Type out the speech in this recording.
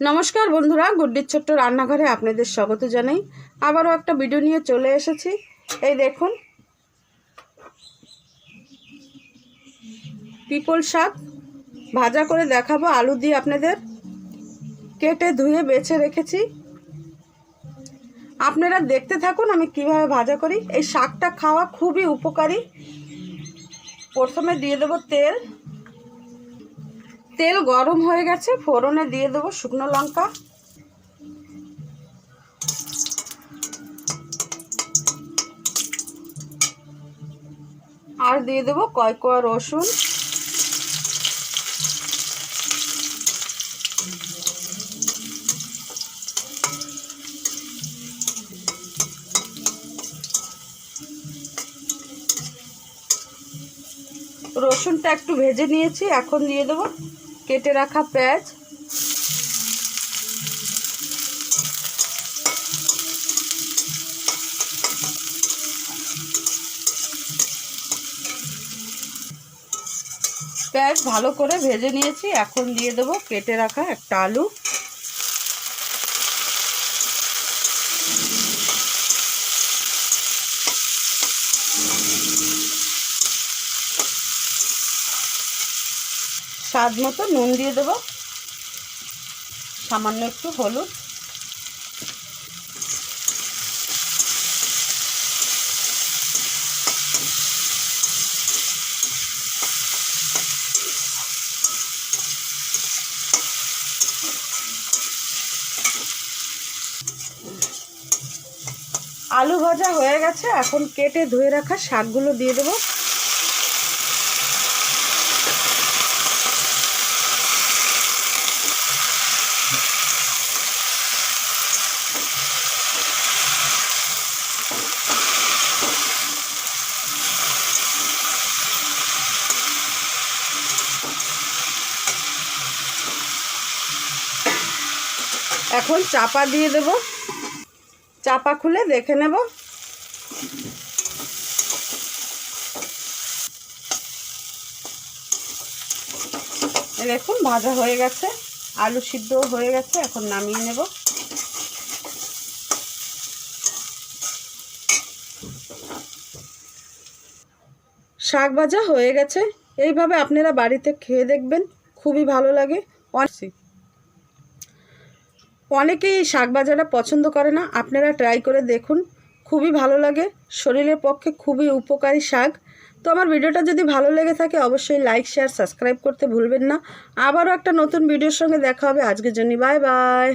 নমস্কার বন্ধুরা, গুড্ডির ছোট্ট রান্নাঘরে আপনাদের স্বাগত জানাই। আবারও একটা ভিডিও নিয়ে চলে এসেছি। এই দেখুন, পিপল শাক ভাজা করে দেখাবো আলু দিয়ে আপনাদের। কেটে ধুয়ে বেছে রেখেছি। আপনারা দেখতে থাকুন আমি কীভাবে ভাজা করি। এই শাকটা খাওয়া খুবই উপকারী। প্রথমে দিয়ে দেবো তেল। তেল গরম হয়ে গেছে, ফোড়নে দিয়ে দেবো শুকনো লঙ্কা। আর দিয়ে দেবো কয় কোয়া রসুন। রসুনটা একটু ভেজে নিয়েছি, এখন দিয়ে দেবো কেটে রাখা পেঁয়াজ। পেঁয়াজ ভালো করে ভেজে নিয়েছি। এখন দিয়ে দেবো কেটে রাখা একটা আলু। স্বাদ মতো নুন দিয়ে দেবো। সামান্য একটু হলুদ। আলু ভাজা হয়ে গেছে। এখন কেটে ধুয়ে রাখা শাকগুলো দিয়ে দেবো। এখন চাপা দিয়ে দেব। চাপা খুলে দেখে নেব। দেখুন, ভাজা হয়ে গেছে। আলু সিদ্ধ হয়ে গেছে, এখন নামিয়ে নেব। শাক ভাজা হয়ে গেছে। এইভাবে আপনারা বাড়িতে খেয়ে দেখবেন। খুবই ভালো লাগে। অনেক অনেকেই এই শাক ভাজাটা পছন্দ করে না। আপনারা ট্রাই করে দেখুন। খুবই ভালো লাগে। শরীরের পক্ষে খুবই উপকারী শাক। তো আমার ভিডিওটা যদি ভালো লেগে থাকে, অবশ্যই লাইক শেয়ার সাবস্ক্রাইব করতে ভুলবেন না। আবারও একটা নতুন ভিডিওর সঙ্গে দেখা হবে। আজকের জন্য বাই বাই